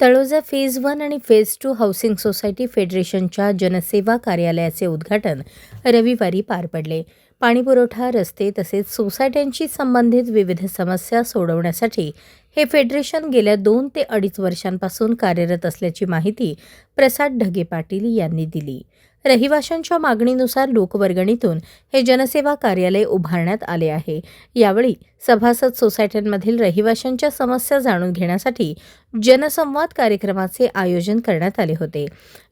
Taloja phase one आणि phase two housing society फेडरेशनच्या जनसेवा कार्यालयाचे उद्घाटन रविवारी पार पडले. पाणीपुरवठा रस्ते तसेच सोसायट्यांशी संबंधित विविध समस्या सोडवण्यासाठी हे फेडरेशन गेल्या दोन ते अडीच वर्षांपासून कार्यरत असल्याची माहिती प्रसाद ढगे पाटील यांनी दिली. रहिवाशांच्या मागणीनुसार लोकवर्गणीतून हे जनसेवा कार्यालय उभारण्यात आले आहे. यावेळी सभासद सोसायट्यांमधील रहिवाशांच्या समस्या जाणून घेण्यासाठी जनसंवाद कार्यक्रमाचे आयोजन करण्यात आले होते.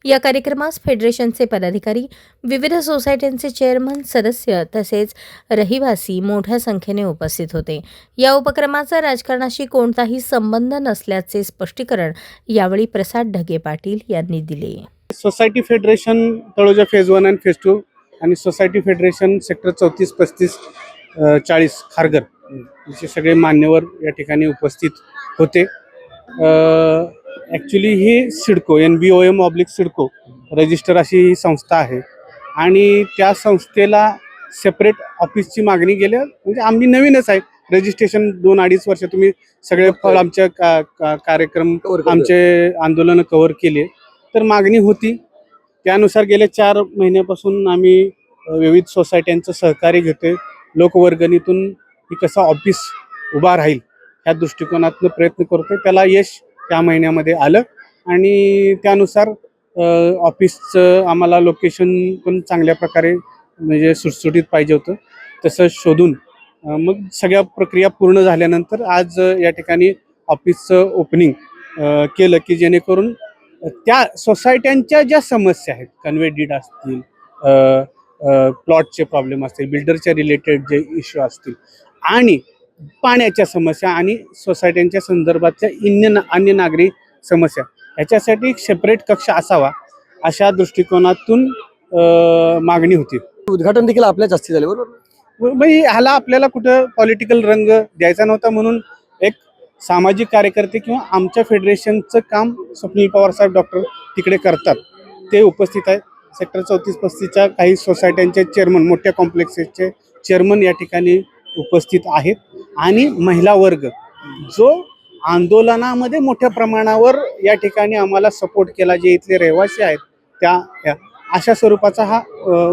या कार्यक्रमास फेडरेशनचे पदाधिकारी विविध सोसायट्यांचे चेअरमन सदस्य तसेच रहिवासी मोठ्या संख्येने उपस्थित होते. या उपक्रमाचा राजकारणाशी कोणताही संबंध नसल्याचे स्पष्टीकरण यावेळी प्रसाद ढगे पाटील यांनी दिले. Society federation Taloja phase one and phase two आणि सोसायटी फेडरेशन सेक्टर चौतीस पस्तीस चाळीस खारघर याचे सगळे मान्यवर या ठिकाणी उपस्थित होते. ॲक्च्युली ही CIDCO N B O M oblique CIDCO register अशी ही संस्था आहे. आणि त्या संस्थेला सेपरेट ऑफिसची मागणी गेल्या म्हणजे आम्ही नवीनच आहे. रजिस्ट्रेशन दोन अडीच वर्ष तुम्ही सगळे फळ आमच्या का, का, कार्यक्रम आमचे आंदोलन कव्हर केले. तर मागणी होती. त्यानुसार गेल्या चार महिन्यापासून आम्ही विविध सोसायट्यांचं सहकार्य घेतोय. लोकवर्गणीतून ही कसा ऑफिस उभा राहील ह्या दृष्टिकोनातून प्रयत्न करतोय. त्याला यश त्या महिन्यामध्ये आलं आणि त्यानुसार ऑफिसचं आम्हाला लोकेशन पण चांगल्या प्रकारे म्हणजे सुटसुटीत पाहिजे होतं. तसं शोधून मग सगळ्या प्रक्रिया पूर्ण झाल्यानंतर आज या ठिकाणी ऑफिसचं ओपनिंग केलं की जेणेकरून त्या सोसायट्यांच्या ज्या समस्या आहेत कन्वे डीड असतील प्लॉटचे प्रॉब्लेम असतील बिल्डरच्या रिलेटेड जे इश्यू असतील आणि पाण्याच्या समस्या आणि सोसायट्यांच्या संदर्भातच्या अन्य ना- अन्य नागरी समस्या ह्याच्यासाठी एक सेपरेट कक्ष असावा अशा दृष्टिकोनातून मागणी होती. उद्घाटन देखील आपल्याच हस्ती झाले बरोबर? ह्याला आपल्याला कुठं पॉलिटिकल रंग द्यायचा नव्हता म्हणून एक सामाजिक कार्यकर्ते किंवा आमच्या फेडरेशनचं काम स्वप्नील पवारसाहेब डॉक्टर तिकडे करतात. ते उपस्थित आहेत. सेक्टर चौतीस पस्तीसच्या काही सोसायट्यांचे चेअरमन मोठ्या कॉम्प्लेक्सेसचे चेअरमन या ठिकाणी उपस्थित आहेत. आणि महिला वर्ग जो आंदोलनामध्ये मोठ्या प्रमाणावर या ठिकाणी आम्हाला सपोर्ट केला जे इथले रहिवासी आहेत त्या त्या- अशा स्वरूपाचा हा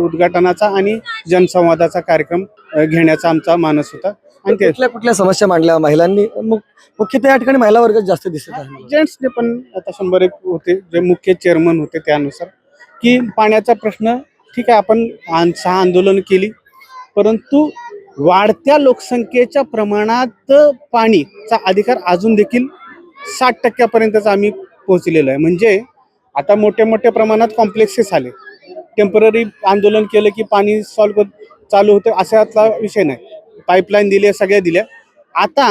उद्घाटनाचा आणि जनसंवादाचा कार्यक्रम घेण्याचा आमचा मानस होता. आणि कुठल्या कुठल्या समस्या मांडल्या महिलांनी? मुख्यतः या ठिकाणी महिला वर्ग जास्त दिसत आहे. जेंट्सने पण आता शंभर एक होते जे मुख्य चेअरमन होते त्यानुसार. की पाण्याचा प्रश्न ठीक आहे आपण सहा आंदोलन केली परंतु वाढत्या लोकसंख्येच्या प्रमाणात पाणीचा अधिकार अजून देखील साठ टक्क्यापर्यंतच आम्ही पोहोचलेलो आहे. म्हणजे आता मोठ्या मोठ्या प्रमाणात कॉम्प्लेक्सेस आले. टेंपररी आंदोलन केलं की पाणी सॉल्व चालू होतं अशातला विषय नाही. पाईपलाईन दिल्या सगळ्या दिल्या. आता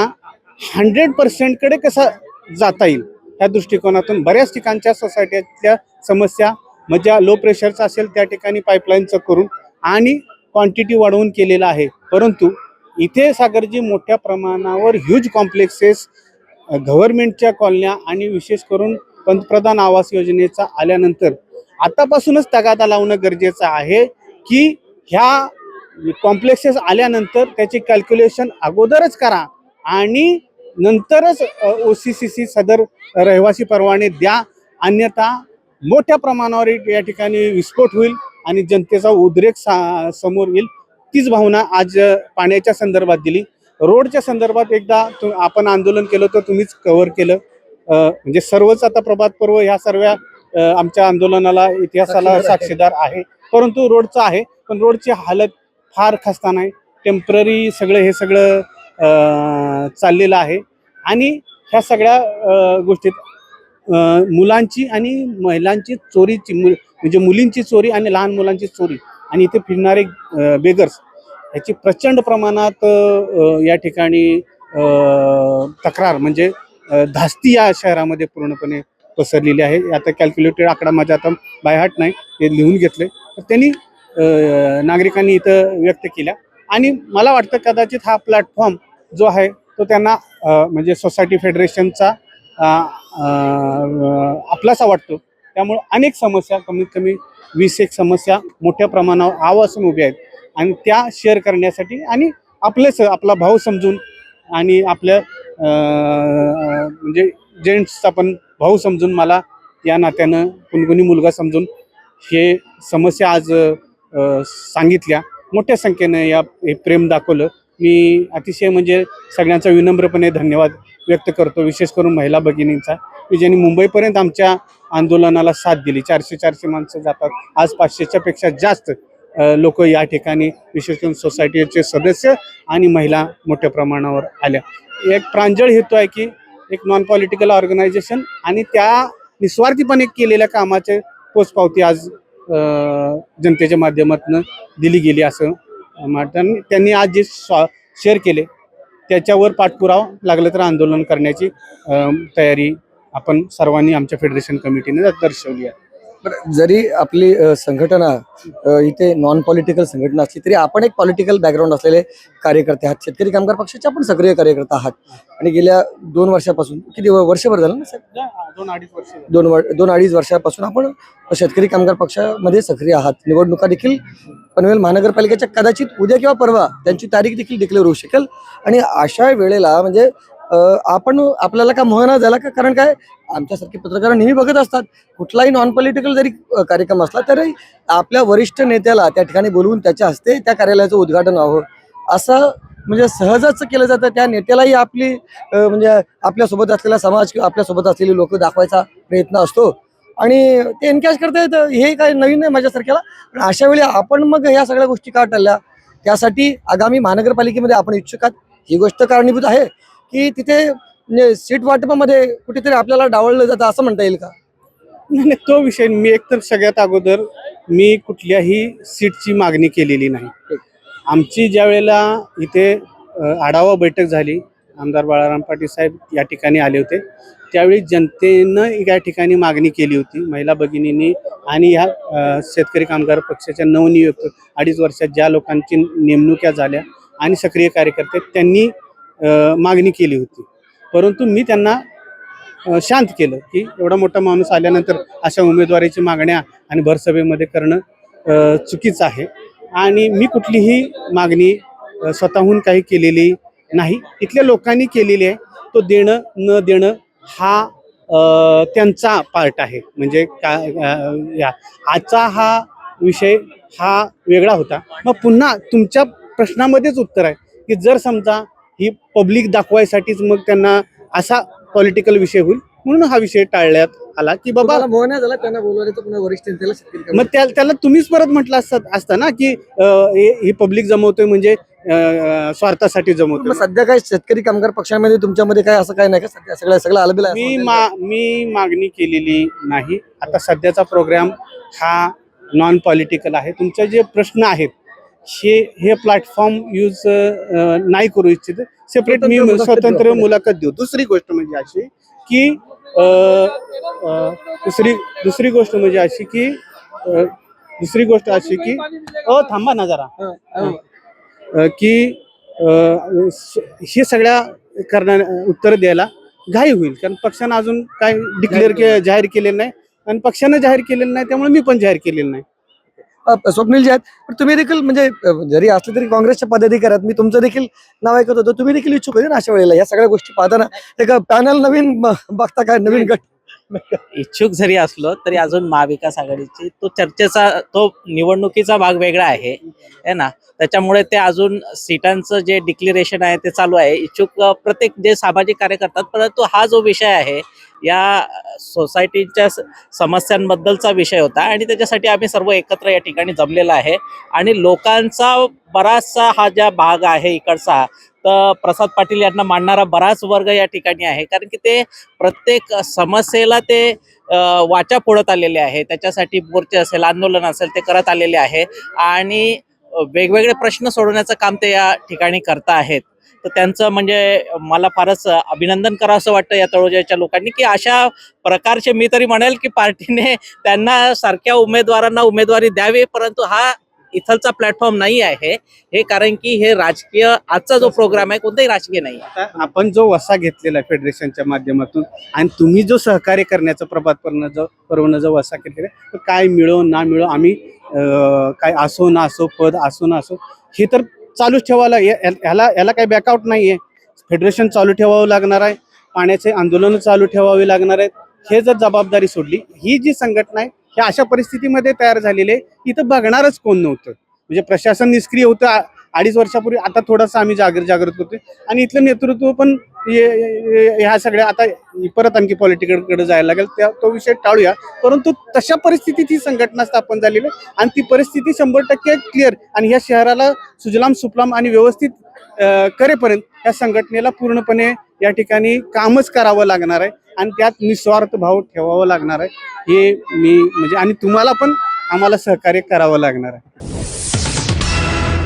हंड्रेड पर्सेंटकडे कसा जाता येईल या दृष्टिकोनातून बऱ्याच ठिकाणच्या सोसायटीतल्या समस्या म्हणजे लो प्रेशरचं असेल त्या ठिकाणी पाईपलाईनचं करून आणि क्वांटिटी वाढवून केलेलं आहे. परंतु इथे सागरजी मोठ्या प्रमाणावर ह्यूज कॉम्प्लेक्सेस गव्हर्नमेंटच्या कॉलन्या आणि विशेष करून पंतप्रधान आवास योजनेचा आल्यानंतर आतापासूनच तगादा लावणं गरजेचं आहे की ह्या कॉम्प्लेक्सेस आल्यानंतर त्याची कॅल्क्युलेशन अगोदरच करा आणि नंतरच ओ सी सी सी सदर रहिवासी परवाने द्या. अन्यथा मोठ्या प्रमाणावर या ठिकाणी विस्फोट होईल आणि जनतेचा उद्रेक सा समोर येईल. तीच भावना आज पाण्याच्या संदर्भात दिली. रोडच्या संदर्भात एकदा तु- आपण आंदोलन केलं तर तुम्हीच कव्हर केलं. म्हणजे सर्वच आता प्रभात पर्व ह्या सर्व आमच्या आंदोलनाला इतिहासाला साक्षीदार आहे. परंतु रोडचं आहे पण रोडची हालत फार खस्ता नाही. टेंपररी सगळं हे सगळं चाललेलं आहे. आणि ह्या सगळ्या गोष्टीत मुलांची आणि महिलांची चोरीची मु- म्हणजे मुलींची चोरी आणि लहान मुलांची चोरी आणि इथे फिरणारे बेगर्स ह्याची प्रचंड प्रमाणात या ठिकाणी तक्रार म्हणजे धास्ती या शहरामध्ये पूर्णपणे पसरलेली आहे. आता कॅल्क्युलेटेड आकडा माझ्या आता बायहाट नाही ते लिहून घेतले तर त्यांनी नागरिकांनी इथं व्यक्त केल्या. आणि मला वाटतं कदाचित हा प्लॅटफॉर्म जो आहे तो त्यांना म्हणजे सोसायटी फेडरेशनचा आपलासा वाटतो. त्यामुळे अनेक समस्या कमीत कमी वीस एक समस्या मोठ्या प्रमाणावर आवासून उभ्या आहेत. आणि त्या शेअर करण्यासाठी आणि आपलेच आपला भाऊ समजून आणि आपल्या म्हणजे जेंट्सचा पण भाऊ समजून मला या नात्यानं कुणकुणी मुलगा समजून हे समस्या आज सांगितल्या. मोठ्या संख्येनं या हे प्रेम दाखवलं. मी अतिशय म्हणजे सगळ्यांचा विनम्रपणे धन्यवाद व्यक्त करतो विशेष करून महिला भगिनींचा. की ज्यांनी मुंबईपर्यंत आमच्या आंदोलनाला साथ दिली. चारशे चारशे माणसं जातात. आज पाचशेच्या पेक्षा जास्त लोक या ठिकाणी विशेष करून सोसायटीचे सदस्य आणि महिला मोठ्या प्रमाणावर आल्या. एक प्रांजळ हेतू आहे की एक नॉन पॉलिटिकल ऑर्गनायझेशन आणि त्या निस्वार्थीपणे केलेल्या कामाचे पोचपावती आज जनतेच्या माध्यमातून दिली गेली असं वाटतं त्यांनी आज जे शेअर केले त्याच्यावर पाठपुरावा लागलं तर आंदोलन करण्याची तयारी आपण सर्वांनी आमच्या फेडरेशन कमिटीने दर्शवली आहे. जरी आपली संघटना इथे नॉन पॉलिटिकल संघटना असली तरी आपण एक पॉलिटिकल बॅकग्राऊंड असलेले कार्यकर्ते आहात. शेतकरी कामगार पक्षाचे आपण सक्रिय कार्यकर्ता आहात. आणि गेल्या दोन वर्षापासून किती वर्षभर झालं ना साहेब? दोन दोन अडीच वर्षापासून आपण शेतकरी कामगार पक्षामध्ये सक्रिय आहात. निवडणुका देखील पनवेल महानगरपालिकेच्या कदाचित उद्या किंवा परवा त्यांची तारीख देखील डिक्लेअर होऊ शकेल. आणि अशा वेळेला म्हणजे आपण आपल्याला का मोहना झाला का? कारण काय? आमच्यासारखे पत्रकार नेहमी बघत असतात. कुठलाही नॉन पॉलिटिकल जरी कार्यक्रम असला तरी आपल्या वरिष्ठ नेत्याला त्या ठिकाणी बोलवून त्याच्या हस्ते त्या कार्यालयाचं उद्घाटन व्हावं. असं म्हणजे सहजच केलं जातं. त्या नेत्यालाही आपली म्हणजे आपल्यासोबत असलेला समाज किंवा आपल्यासोबत असलेली लोक दाखवायचा प्रयत्न असतो. आणि ते एनकॅश करता येतं. हे काय नवीन नाही माझ्यासारख्याला? पण अशा वेळी आपण मग ह्या सगळ्या गोष्टी का टाळल्या? त्यासाठी आगामी महानगरपालिकेमध्ये आपण इच्छुक आहात. ही गोष्ट कारणीभूत आहे. की तिथे म्हणजे सीट वाटपामध्ये कुठेतरी आपल्याला डावळलं जातं असं म्हणता येईल का? नाही नाही, तो विषय मी एकतर सगळ्यात अगोदर मी कुठल्याही सीटची मागणी केलेली नाही. आमची ज्या वेळेला इथे आढावा बैठक झाली आमदार बाळाराम पाटील साहेब या ठिकाणी आले होते त्यावेळी जनतेनं या ठिकाणी मागणी केली होती महिला भगिनींनी आणि ह्या शेतकरी कामगार पक्षाच्या नवनियुक्त अडीच वर्षात ज्या लोकांची नेमणुक्या झाल्या आणि सक्रिय कार्यकर्ते त्यांनी मागणी केली होती. परंतु मी त्यांना शांत केलं की एवढा मोठा माणूस आल्यानंतर अशा उमेदवारीची मागण्या आणि भरसभेमध्ये करणं चुकीचं आहे. आणि मी कुठलीही मागणी स्वतःहून काही केलेली नाही. इथल्या लोकांनी केलेली आहे. तो देणं न देणं हा त्यांचा पार्ट आहे. म्हणजे का या आजचा हा विषय हा वेगळा होता. मग पुन्हा तुमच्या प्रश्नामध्येच उत्तर आहे की जर समजा ही पब्लिक दाखवायसाठीच मग त्यांना असा पॉलिटिकल विषय होईल म्हणून हा विषय टाळण्यात आला की बाबा झाला? त्यांना पुन्हा वरिष्ठ मग त्या त्याला तुम्हीच परत म्हटलं असतं असतं ना की हे पब्लिक जमवतोय म्हणजे स्वार्थासाठी मग जमवतोय सध्या काय शेतकरी कामगार पक्षामध्ये तुमच्यामध्ये काय असं काय नाही का? सध्या सगळं सगळं आहे मी मा मी मागणी केलेली नाही. आता सध्याचा प्रोग्राम हा नॉन पॉलिटिकल आहे. तुमचे जे प्रश्न आहेत हे हे प्लॅटफॉर्म यूज नाही करू इच्छित. सेपरेट मी स्वतंत्र मुलाखत देऊ दुसरी गोष्ट म्हणजे अशी की दुसरी दुसरी गोष्ट म्हणजे अशी की दुसरी गोष्ट अशी की अ थांबा ना जरा. की हे सगळ्या करणार उत्तर द्यायला घाई होईल. कारण पक्षानं अजून काय डिक्लेअर के जाहीर केलेलं नाही. आणि पक्षानं जाहीर केलेलं नाही त्यामुळे मी पण जाहीर केलेलं नाही. स्वप्नील जे आहेत. पण तुम्ही देखील म्हणजे जरी असले तरी काँग्रेसच्या पदाधिकाऱ्यात मी तुमचं देखील नाव ऐकत होतो तुम्ही देखील इच्छुक होते ना अशा वेळेला? या सगळ्या गोष्टी पाहताना एक पॅनल नवीन बघता काय नवीन गट इच्छुक जरी असलो तरी अजून महाविकास आघाडीची तो चर्चेचा तो निवडणुकीचा भाग वेगळा आहे. है ना? त्याच्यामुळे ते अजून सीटांचं जे डिक्लेरेशन आहे ते चालू आहे. इच्छुक प्रत्येक जे सामाजिक कार्य करतात परंतु हा जो विषय आहे या सोसायटीच्या स- समस्यांबद्दलचा विषय होता आणि त्याच्यासाठी आम्ही सर्व एकत्र या ठिकाणी जमलेला आहे. आणि लोकांचा बराचसा हा ज्या भाग आहे इकडचा तर प्रसाद पाटील यांना मांडणारा बराच वर्ग या ठिकाणी आहे. कारण की ते प्रत्येक समस्येला ते वाचा फोडत आलेले आहे. त्याच्यासाठी मोर्चे असेल आंदोलन असेल ते करत आलेले आहे. आणि वेगवेगळे प्रश्न सोडवण्याचं काम ते या ठिकाणी करता आहेत. तर त्यांचं म्हणजे मला फारच अभिनंदन करावं असं वाटतं या तळोजाच्या लोकांनी की अशा प्रकारचे मी तरी म्हणेल की पार्टीने त्यांना सारख्या उमेदवारांना उमेदवारी द्यावी परंतु हा इथलचा प्लॅटफॉर्म नाही आहे. हे कारण की हे राजकीय आजचा जो प्रोग्राम आहे कोणताही राजकीय नाही आहे. आपण जो वसा घेतलेला आहे फेडरेशनच्या माध्यमातून आणि तुम्ही जो सहकार्य करण्याचा प्रभात पर्वण जो पर्वण जो वसा केलेला आहे, तो काय मिळो ना मिळो आम्ही अं, काय असो ना असो पद असो ना असो हे तर चालूच ठेवायला या- या- ह्याला ह्याला काही बॅकआउट नाही आहे फेडरेशन चालू ठेवावं लागणार आहे. पाण्याचे आंदोलन चालू ठेवावे लागणार आहेत. हे जर जबाबदारी सोडली ही जी संघटना आहे हे अशा परिस्थितीमध्ये तयार झालेले इथं बघणारच कोण नव्हतं. म्हणजे प्रशासन निष्क्रिय होतं. अडीच वर्षापूर्वी आता थोडासा आम्ही जागृत जागृत होतोय. आणि इथलं नेतृत्व पण ह्या सगळ्या आता परत आणखी पॉलिटिकडे जायला लागेल. त्या तो विषय टाळूया. परंतु तशा परिस्थितीत ही संघटना स्थापन झालेली आहे. आणि ती परिस्थिती शंभर टक्के क्लिअर आणि या शहराला सुजलाम सुफलाम आणि व्यवस्थित करेपर्यंत या संघटनेला पूर्णपणे या ठिकाणी कामच करावं लागणार आहे. आणि त्यात निस्वार्थ भाव ठेवावा लागणार आहे. हे मी म्हणजे आणि तुम्हाला पण आम्हाला सहकार्य करावं लागणार आहे.